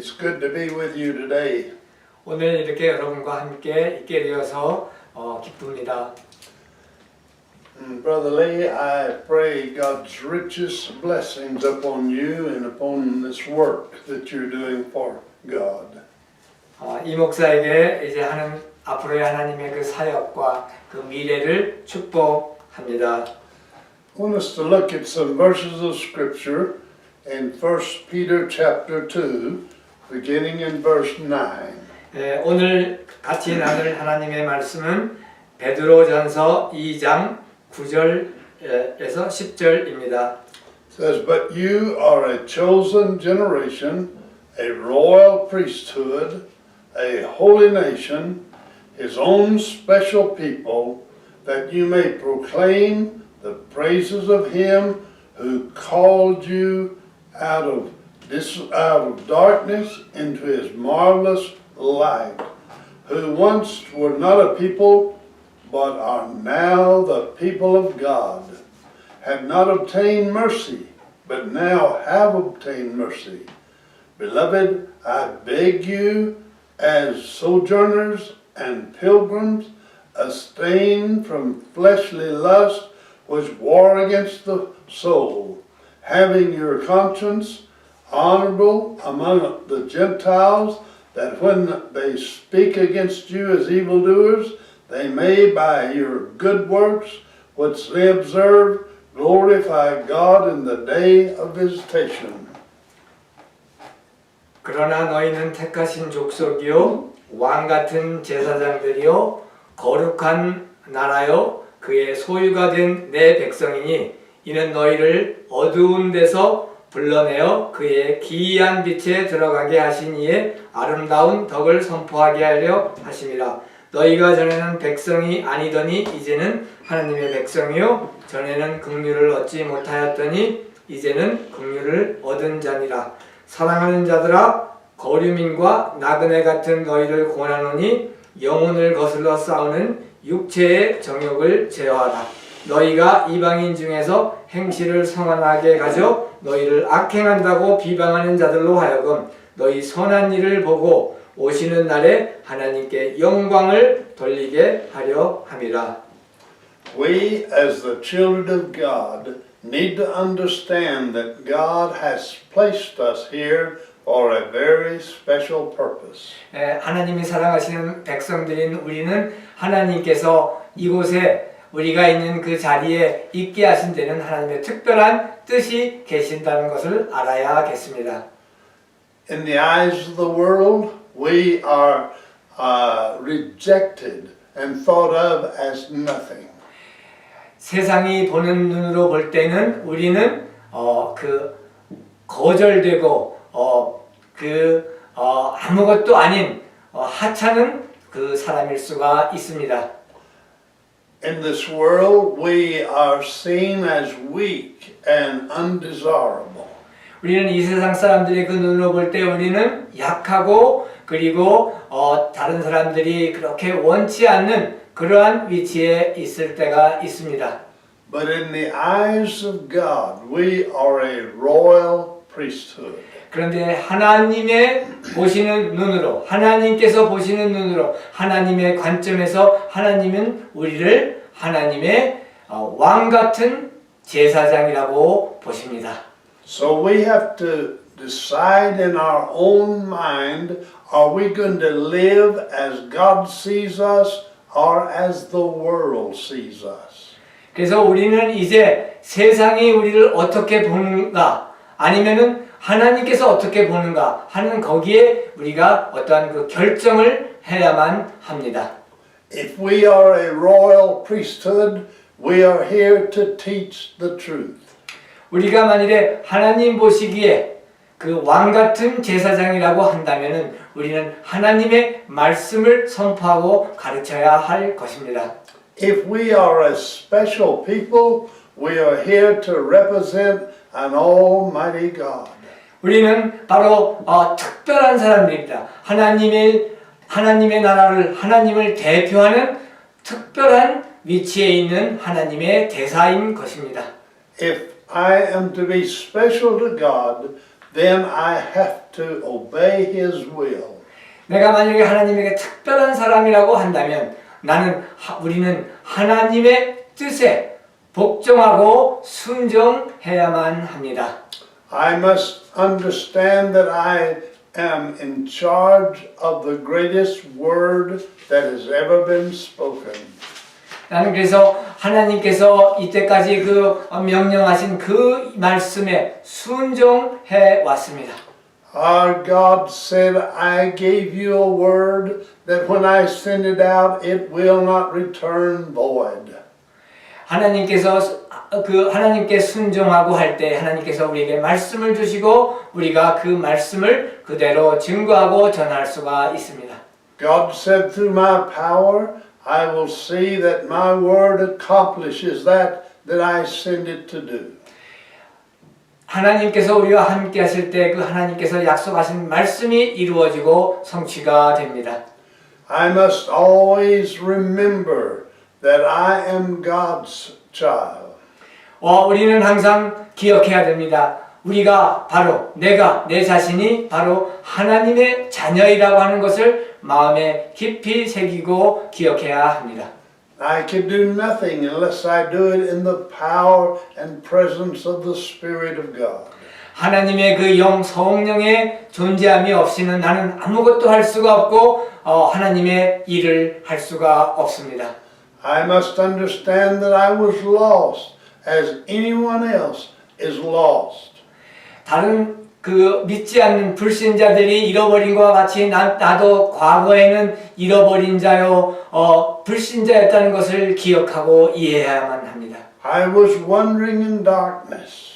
It's good to be with you today. 오늘 이렇게 여러분과 함께 있게 되어서 어, 기쁩니다. And Brother Lee, I pray God's richest blessings upon you and upon this work that you're doing for God. 어, 이 목사에게 이제 하는 앞으로의 하나님의 그 사역과 그 미래를 축복합니다. I want us to look at some verses of Scripture in 1 Peter chapter 2, beginning in verse 9. 예, 오늘 같이 나눌 하나님의 말씀은 베드로전서 2장 9절에서 10절입니다. It says, But you are a chosen generation, a royal priesthood, a holy nation, his own special people, that you may proclaim the praises of him who called you out of this out of darkness into his marvelous light, who once were not a people, but are now the people of God have not obtained mercy, but now have obtained mercy. Beloved, I beg you, as sojourners and pilgrims, abstain from fleshly lust which war against the soul, having your conscience honorable among the Gentiles, that when they speak against you as evildoers, they may by your good works which they observe glorify God in the day of visitation. 그러나 너희는 택하신 족속이요 왕 같은 제사장들이요 거룩한 나라요 그의 소유가 된 내 백성이니 이는 너희를 어두운 데서 불러내어 그의 기이한 빛에 들어가게 하신 이의 아름다운 덕을 선포하게 하려 하심이라 너희가 전에는 백성이 아니더니 이제는 하나님의 백성이요. 전에는 긍휼을 얻지 못하였더니 이제는 긍휼을 얻은 자니라. 사랑하는 자들아 거류민과 나그네 같은 너희를 권하노니 영혼을 거슬러 싸우는 육체의 정욕을 제어하라 너희가 이방인 중에서 행실을 성안하게 가져 너희를 악행한다고 비방하는 자들로 하여금 너희 선한 일을 보고 오시는 날에 하나님께 영광을 돌리게 하려 함이라 We, as the children of God, need to understand that God has placed us here for a very special purpose. 에, 하나님이 사랑하시는 백성들인 우리는 하나님께서 이곳에 우리가 있는 그 자리에 있게 하신 데는 하나님의 특별한 뜻이 계신다는 것을 알아야겠습니다. In the eyes of the world, we are uh, rejected and thought of as nothing. 세상이 보는 눈으로 볼 때는 우리는 어, 그 거절되고 어, 그 어, 아무것도 아닌 어, 하찮은 그 사람일 수가 있습니다. In this world, we are seen as weak and undesirable. 우리는 이 세상 사람들의 그 눈으로 볼 때 우리는 약하고 그리고 어, 다른 사람들이 그렇게 원치 않는 그러한 위치에 있을 때가 있습니다. But in the eyes of God, we are a royal priesthood. 그런데 하나님의 보시는 눈으로 하나님께서 보시는 눈으로 하나님의 관점에서 하나님은 우리를 하나님의 어, 왕 같은 제사장이라고 보십니다. So we have to decide in our own mind are we going to live as God sees us or as the world sees us? 그래서 우리는 이제 세상이 우리를 어떻게 보는가 아니면은 하나님께서 어떻게 보는가 하는 거기에 우리가 어떠한 그 결정을 해야만 합니다. If we are a royal priesthood, we are here to teach the truth. 우리가 만일에 하나님 보시기에 그 왕 같은 제사장이라고 한다면은 우리는 하나님의 말씀을 선포하고 가르쳐야 할 것입니다. If we are a special people, we are here to represent an almighty God. 우리는 바로 어, 특별한 사람들입니다. 하나님의 하나님의 나라를 하나님을 대표하는 특별한 위치에 있는 하나님의 대사인 것입니다. If I am to be special to God, then I have to obey His will. 내가 만약에 하나님에게 특별한 사람이라고 한다면 나는 하- 우리는 하나님의 뜻에 복종하고 순종해야만 합니다. I must understand that I am in charge of the greatest word that has ever been spoken. 나는 그래서 하나님께서 이때까지 그 명령하신 그 말씀에 순종해 왔습니다. Our God said, I gave you a word that when I send it out, it will not return void. 하나님께서 그 하나님께 순종하고 할 때 하나님께서 우리에게 말씀을 주시고 우리가 그 말씀을 그대로 증거하고 전할 수가 있습니다. God said, through my power, I will see that my word accomplishes that that I send it to do. 하나님께서 우리와 함께 하실 때 그 하나님께서 약속하신 말씀이 이루어지고 성취가 됩니다. I must always remember that I am God's child. 어, 우리는 항상 기억해야 됩니다. 우리가 바로 내가 내 자신이 바로 하나님의 자녀이라고 하는 것을 마음에 깊이 새기고 기억해야 합니다. I can do nothing unless I do it in the power and presence of the Spirit of God. 하나님의 그 영 성령의 존재함이 없이는 나는 아무것도 할 수가 없고 어, 하나님의 일을 할 수가 없습니다. I must understand that I was lost as anyone else is lost. 다른 그 믿지 않는 불신자들이 잃어버린 것과 같이 나, 나도 과거에는 잃어버린 자요 어, 불신자였다는 것을 기억하고 이해해야만 합니다. I was wandering in darkness.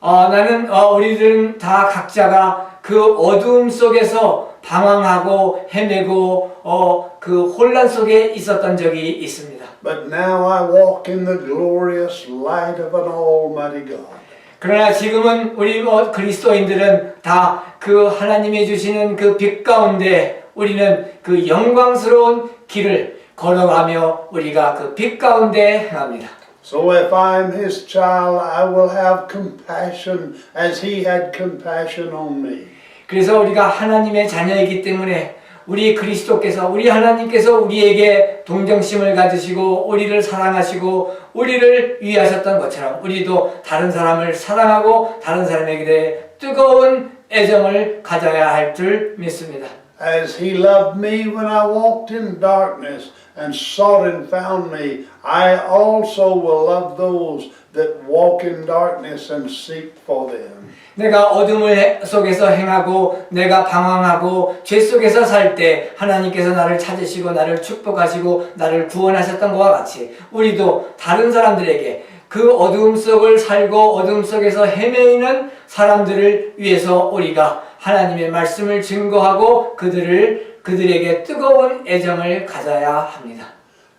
어, 나는 어, 우리들은 다 각자가 그 어두움 속에서 방황하고 헤매고 어, 그 혼란 속에 있었던 적이 있습니다. But now I walk in the glorious light of an Almighty God. 그러나 지금은 우리 뭐 그리스도인들은 다 그 하나님이 주시는 그 빛 가운데 우리는 그 영광스러운 길을 걸어가며 우리가 그 빛 가운데 행합니다. So if I'm His child, I will have compassion as He had compassion on me. 그래서 우리가 하나님의 자녀이기 때문에 우리 그리스도께서 우리 하나님께서 우리에게 동정심을 가지시고 우리를 사랑하시고 우리를 위하셨던 것처럼 우리도 다른 사람을 사랑하고 다른 사람에게 대해 뜨거운 애정을 가져야 할 줄 믿습니다. As He loved me when I walked in darkness and sought and found me, I also will love those that walk in darkness and seek for them. 내가 어둠을 해- 속에서 행하고 내가 방황하고 죄 속에서 살 때 하나님께서 나를 찾으시고 나를 축복하시고 나를 구원하셨던 것과 같이 우리도 다른 사람들에게 그 어둠 속을 살고 어둠 속에서 헤매이는 사람들을 위해서 우리가 하나님의 말씀을 증거하고 그들을 그들에게 뜨거운 애정을 가져야 합니다.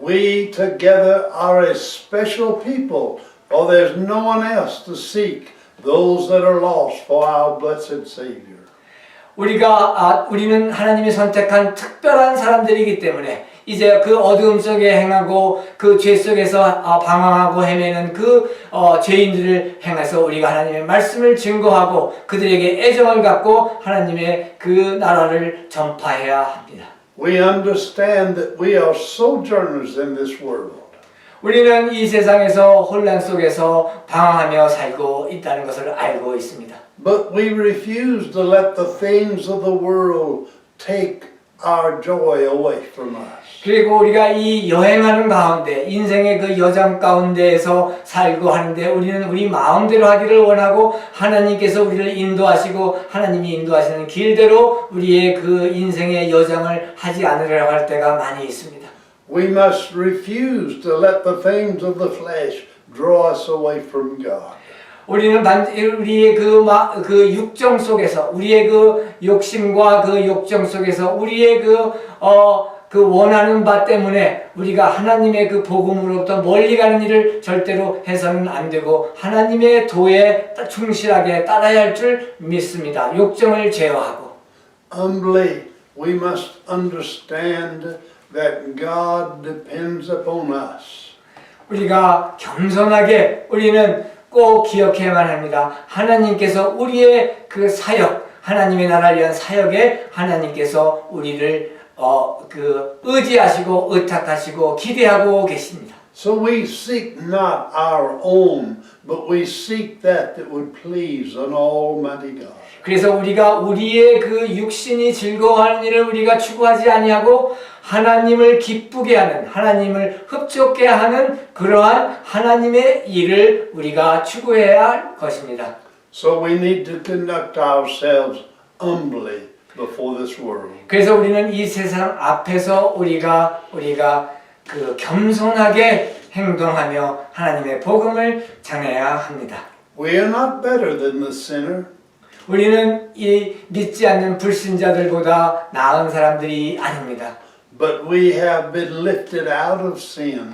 We together are a special people, for there's no one else to seek those that are lost for our blessed Savior. 우리가 아, 우리는 하나님이 선택한 특별한 사람들이기 때문에 이제 그 어두움 속에 행하고 그 죄 속에서 아, 방황하고 헤매는 그 어, 죄인들을 행해서 우리가 하나님의 말씀을 증거하고 그들에게 애정을 갖고 하나님의 그 나라를 전파해야 합니다. We understand that we are sojourners in this world. 우리는 이 세상에서 혼란 속에서 방황하며 살고 있다는 것을 알고 있습니다. But we refuse to let the things of the world take our joy away from us. 그리고 우리가 이 여행하는 가운데 인생의 그 여정 가운데에서 살고 하는데 우리는 우리 마음대로 하기를 원하고 하나님께서 우리를 인도하시고 하나님이 인도하시는 길대로 우리의 그 인생의 여정을 하지 않으려고 할 때가 많이 있습니다. We must refuse to let the things of the flesh draw us away from God. 우리는 반 우리의 그, 마, 그 육정 속에서 우리의 그 욕심과 그 욕정 속에서 우리의 그 어, 그 원하는 바 때문에 우리가 하나님의 그 복음으로부터 멀리 가는 일을 절대로 해서는 안 되고 하나님의 도에 따- 충실하게 따라야 할 줄 믿습니다. 욕정을 제어하고 Humbly, we must understand that God depends upon us. 우리가 겸손하게 우리는 꼭 기억해야만 합니다. 하나님께서 우리의 그 사역, 하나님의 나라를 위한 사역에 하나님께서 우리를 어, 그 의지하시고 의탁하시고 기대하고 계십니다. So we seek not our own, but we seek that that would please an Almighty God. 그래서 우리가 우리의 그 육신이 즐거워하는 일을 우리가 추구하지 아니하고 하나님을 기쁘게 하는 하나님을 흡족게 하는 그러한 하나님의 일을 우리가 추구해야 할 것입니다. So we need to conduct ourselves humbly before this world. 그래서 우리는 이 세상 앞에서 우리가 우리가 그 겸손하게 행동하며 하나님의 복음을 전해야 합니다. We are not better than the sinner. 우리는 이 믿지 않는 불신자들보다 나은 사람들이 아닙니다. But we have been lifted out of sin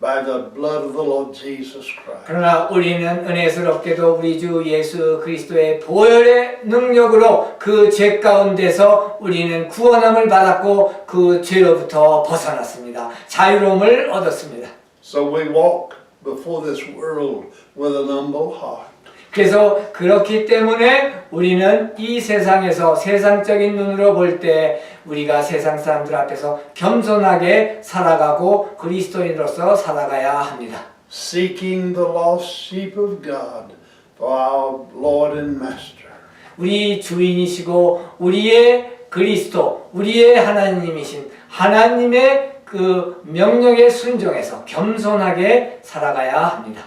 by the blood of the Lord Jesus Christ. 그러나 우리는 은혜스럽게도 우리 주 예수 그리스도의 보혈의 능력으로 그 죄 가운데서 우리는 구원함을 받았고 그 죄로부터 벗어났습니다. 자유로움을 얻었습니다. So we walk before this world with an humble heart. 그래서 그렇기 때문에 우리는 이 세상에서 세상적인 눈으로 볼 때 우리가 세상 사람들 앞에서 겸손하게 살아가고 그리스도인으로서 살아가야 합니다. Seeking the lost sheep of God for our Lord and Master. 우리 주인이시고 우리의 그리스도, 우리의 하나님이신 하나님의 그 명령에 순종해서 겸손하게 살아가야 합니다.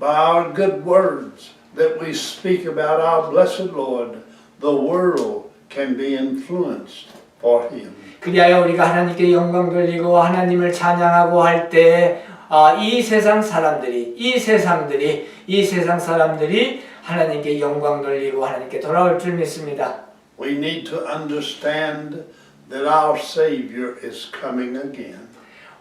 By our good words that we speak about our blessed Lord, the world can be influenced for Him. 그리하여 우리가 하나님께 영광 돌리고 하나님을 찬양하고 할 때, 아, 이 세상 사람들이, 이 세상들이, 이 세상 사람들이 하나님께 영광 돌리고 하나님께 돌아올 줄 믿습니다. We need to understand that our Savior is coming again.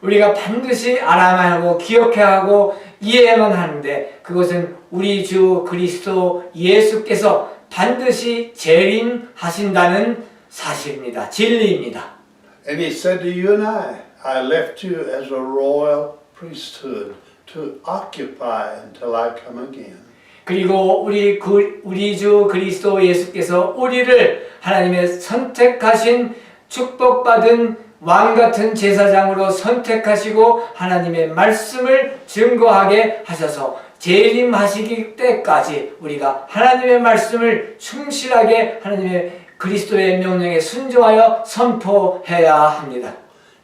우리가 반드시 알아야만 하고 기억해야 하고 이해해야만 하는데 그것은 우리 주 그리스도 예수께서 반드시 재림하신다는 사실입니다. 진리입니다. And He said to you and I, I left you as a royal priesthood to occupy until I come again. 그리고 우리 그, 우리 주 그리스도 예수께서 우리를 하나님의 선택하신 축복받은 왕 같은 제사장으로 선택하시고 하나님의 말씀을 증거하게 하셔서 재림하시기 때까지 우리가 하나님의 말씀을 충실하게 하나님의 그리스도의 명령에 순종하여 선포해야 합니다.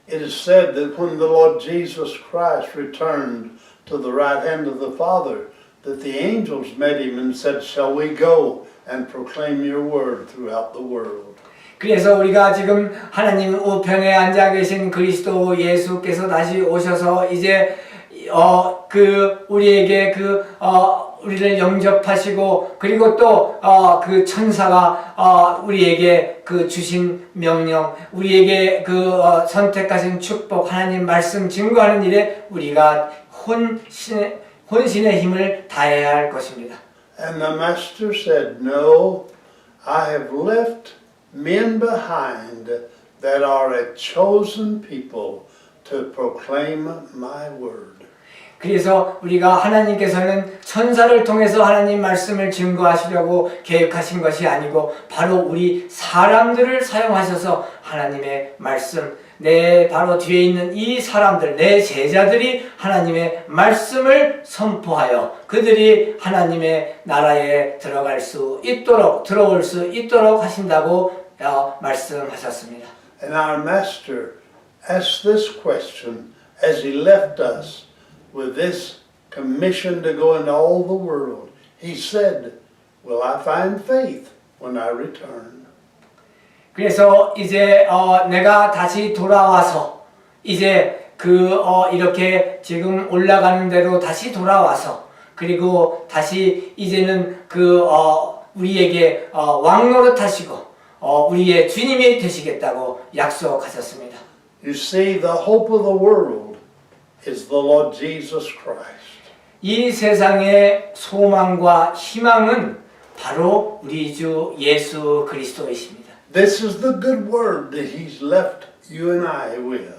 It is said that when the Lord Jesus Christ returned to the right hand of the Father, that the angels met him and said, Shall we go and proclaim your word throughout the world? 그래서 우리가 지금 하나님 우편에 앉아 계신 그리스도 예수께서 다시 오셔서 이제 어 그 우리에게 그어 우리를 영접하시고 그리고 또어그 천사가 어 우리에게 그 주신 명령 우리에게 그 어, 선택하신 축복 하나님 말씀 증거하는 일에 우리가 혼신의 혼신의 힘을 다해야 할 것입니다. And the Master said, No, I have left men behind that are a chosen people to proclaim my word. 그래서 우리가 하나님께서는 천사를 통해서 하나님 말씀을 증거하시려고 계획하신 것이 아니고 바로 우리 사람들을 사용하셔서 하나님의 말씀 내 바로 뒤에 있는 이 사람들 내 제자들이 하나님의 말씀을 선포하여 그들이 하나님의 나라에 들어갈 수 있도록 들어올 수 있도록 하신다고 어, 말씀하셨습니다. And our Master asked this question as he left us with this commission to go into all the world. He said, Will I find faith when I return? 그래서 이제 어, 내가 다시 돌아와서 이제 그 어, 이렇게 지금 올라가는 대로 다시 돌아와서 그리고 다시 이제는 그 어, 우리에게 어, 왕노릇 하시고 어, 우리의 주님이 되시겠다고 약속하셨습니다. You see, the hope of the world is the Lord Jesus Christ. 이 세상의 소망과 희망은 바로 우리 주 예수 그리스도이십니다. This is the good word that He's left you and I with.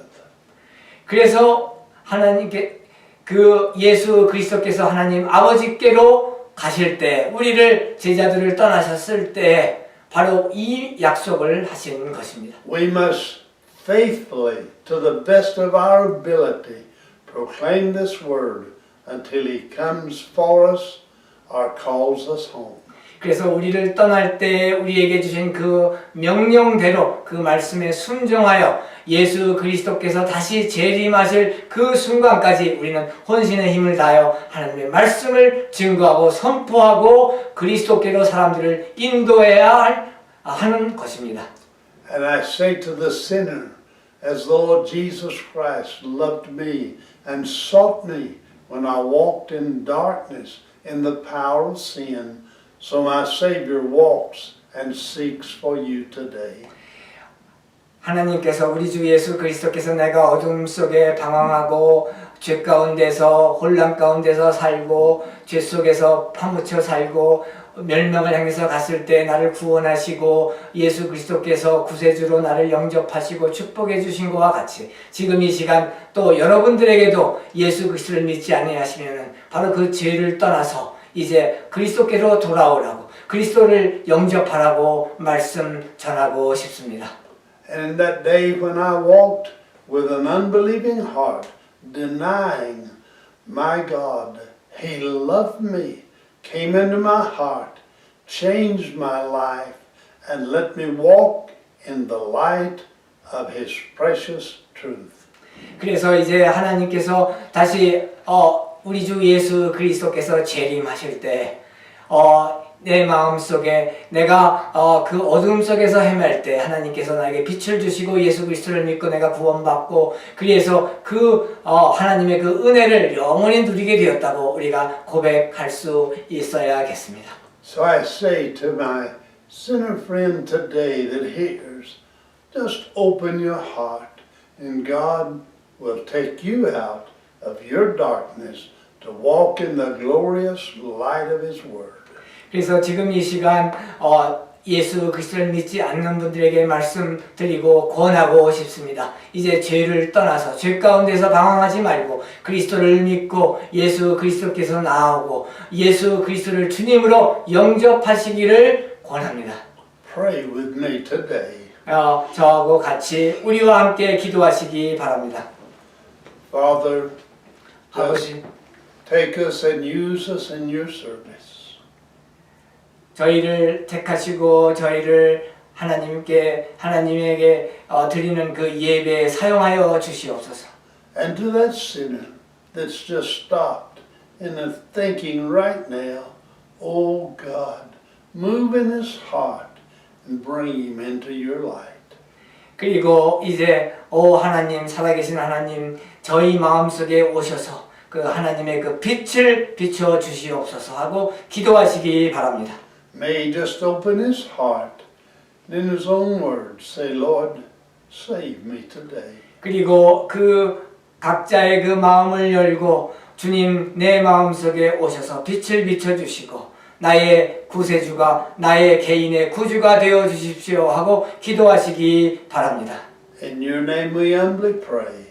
그래서 하나님께 그 예수 그리스도께서 하나님 아버지께로 가실 때 우리를 제자들을 떠나셨을 때 바로 이 약속을 하신 것입니다. We must faithfully, to the best of our ability, proclaim this word until He comes for us or calls us home. 그래서 우리를 떠날 때 우리에게 주신 그 명령대로 그 말씀에 순종하여 예수 그리스도께서 다시 재림하실 그 순간까지 우리는 혼신의 힘을 다하여 하나님의 말씀을 증거하고 선포하고 그리스도께로 사람들을 인도해야 할- 하는 것입니다. And I say to the sinner, as Lord Jesus Christ loved me and sought me when I walked in darkness in the power of sin, so my Savior walks and seeks for you today. 하나님께서 우리 주 예수 그리스도께서 내가 어둠 속에 방황하고 죄 가운데서 혼란 가운데서 살고 죄 속에서 파묻혀 살고 멸망을 향해서 갔을 때 나를 구원하시고 예수 그리스도께서 구세주로 나를 영접하시고 축복해 주신 것과 같이 지금 이 시간 또 여러분들에게도 예수 그리스도를 믿지 아니하시면 바로 그 죄를 떠나서 이제 그리스도께로 돌아오라고 그리스도를 영접하라고 말씀 전하고 싶습니다. And in that day when I walked with an unbelieving heart, denying my God, He loved me, came into my heart, changed my life, and let me walk in the light of His precious truth. 그래서 이제 하나님께서 다시 어, 우리 주 예수 그리스도께서 재림하실 때 어, 내 마음 속에 내가 어, 그 어둠 속에서 헤맬 때 하나님께서 나에게 빛을 주시고 예수 그리스도를 믿고 내가 구원받고 그래서 그 어, 하나님의 그 은혜를 영원히 누리게 되었다고 우리가 고백할 수 있어야겠습니다. So I say to my sinner friend today that hears, just open your heart, and God will take you out of your darkness to walk in the glorious light of His Word. 그래서 지금 이 시간 어, 예수 그리스도를 믿지 않는 분들에게 말씀드리고 권하고 싶습니다. 이제 죄를 떠나서 죄 가운데서 방황하지 말고 그리스도를 믿고 예수 그리스도께서 나오고 예수 그리스도를 주님으로 영접하시기를 권합니다. Pray with me today. 어, 저하고 같이 우리와 함께 기도하시기 바랍니다. Father, 아버지, take us and use us in your service. 저희를 택하시고 저희를 하나님께 하나님에게 어, 드리는 그 예배에 사용하여 주시옵소서. And to that sinner that's just stopped in the thinking right now, oh God, move in his heart and bring him into your light. 그리고 이제 오 하나님 살아계신 하나님 저희 마음속에 오셔서 그 하나님의 그 빛을 비춰 주시옵소서 하고 기도하시기 바랍니다. May he just open his heart and in his own words say, Lord, save me today. 그리고 그 각자의 그 마음을 열고 주님 내 마음속에 오셔서 빛을 비춰 주시고 나의 구세주가 나의 개인의 구주가 되어 주십시오 하고 기도하시기 바랍니다. In your name we humbly pray.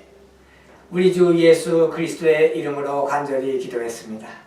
우리 주 예수 그리스도의 이름으로 간절히 기도했습니다.